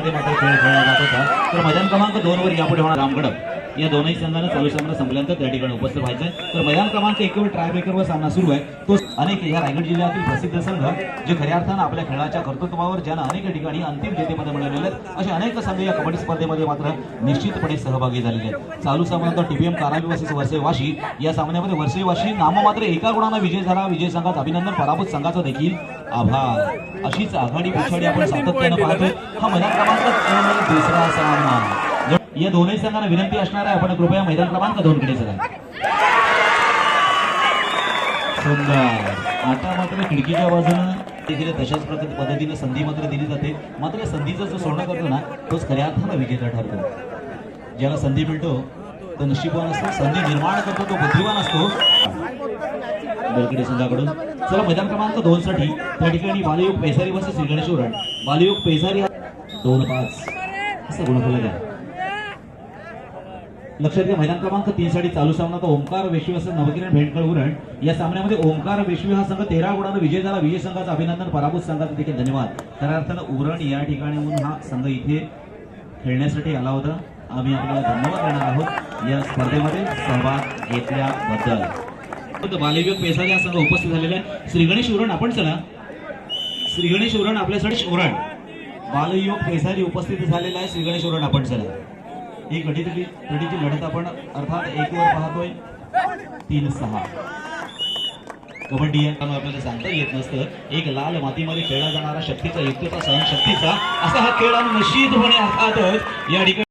मध्ये मात्र खेळ खेळला जात होता. तर मैदान क्रमांक दोन वर यापुढे होणार रामगडप या दोनही संघांना चालू सामना संपल्यानंतर त्या ठिकाणी उपस्थित व्हायचं आहे तर मैदान क्रमांक एक वर ट्रायब्रेकरवर सामना सुरू आहे. तो अनेक या रायगड जिल्ह्यातील प्रसिद्ध संघ जे खऱ्या अर्थानं आपल्या खेळाच्या कर्तृत्वावर ज्यांना अनेक ठिकाणी अंतिम जेतेमध्ये मिळवलेले आहेत. असे अनेक संघ या कबड्डी स्पर्धेमध्ये मात्र निश्चितपणे सहभागी झालेले आहेत. चालू सामन्यानंतर टीपीएम कारावी वर्सेस वर्षे वाशी या सामन्यामध्ये वर्षे वाशी नाममात्र एका गुणानं विजय झाला. विजय संघात अभिनंदन. पराभूत संघाचा देखील आभार. अशीच आघाडी पिछाडी आपण सातत्यानं पाहतोय. हा मैदान क्रमांक दोन दुसरा सामना. या दोन्ही संघांना विनंती असणार आहे आपण कृपया मैदान क्रमांक दोन कडे चला. सुंदर. आता मात्र खिडकीच्या बाजूनं देखील तशाच प्रकार पद्धतीने संधी मात्र दिली जाते. मात्र या संधीचा जो सोनं करतो ना तोच खऱ्या अर्थानं विजेता ठरतो. ज्याला संधी मिळतो तो नशिबवान असतो संधी निर्माण करतो तो बुद्धिवान असतो. बलकडे संघाकडून. चला मैदान क्रमांक दोन साठी त्या ठिकाणी बालयुग पेसारी वर्सेस गणेश उरण. बालयुग पेसारी दोन पाच. असं गुणफलक आहे लक्षात घ्या मैदान क्रमांक तीन साठी चालू सामना तो ओंकार वेशवी असं नवकिरण भेंडकळ उरण. या सामन्यामध्ये ओंकार वेशवी हा संघ तेरा गुणानं विजय झाला. विजय संघाचा अभिनंदन पराभूत संघाचा देखील धन्यवाद. खऱ्या अर्थानं उरण या ठिकाणी हा संघ इथे खेळण्यासाठी आला होता. आम्ही आपल्याला धन्यवाद देणार आहोत. या स्पर्धेमध्ये सहभाग घेतल्याबद्दल. बालविवेक पेसारी हा संघ उपस्थित झालेला आहे श्री गणेश उरण आपण चला. श्री गणेश उरण आपल्यासाठी उरण बालयुवक पेसारी उपस्थित झालेला आहे श्री गणेश उरण आपण चला. ही गडीतली गडीची लढत आपण अर्थात एक वर पाहतोय. तीन सहा. कबड्डी आहे. त्यामुळे आपल्याला सांगता येत नसतं. एक लाल मातीमध्ये खेळला जाणारा शक्तीचा युक्तीचा सहनशक्तीचा असा हा खेळ नशीद निश्चितपणे अर्थातच या ठिकाणी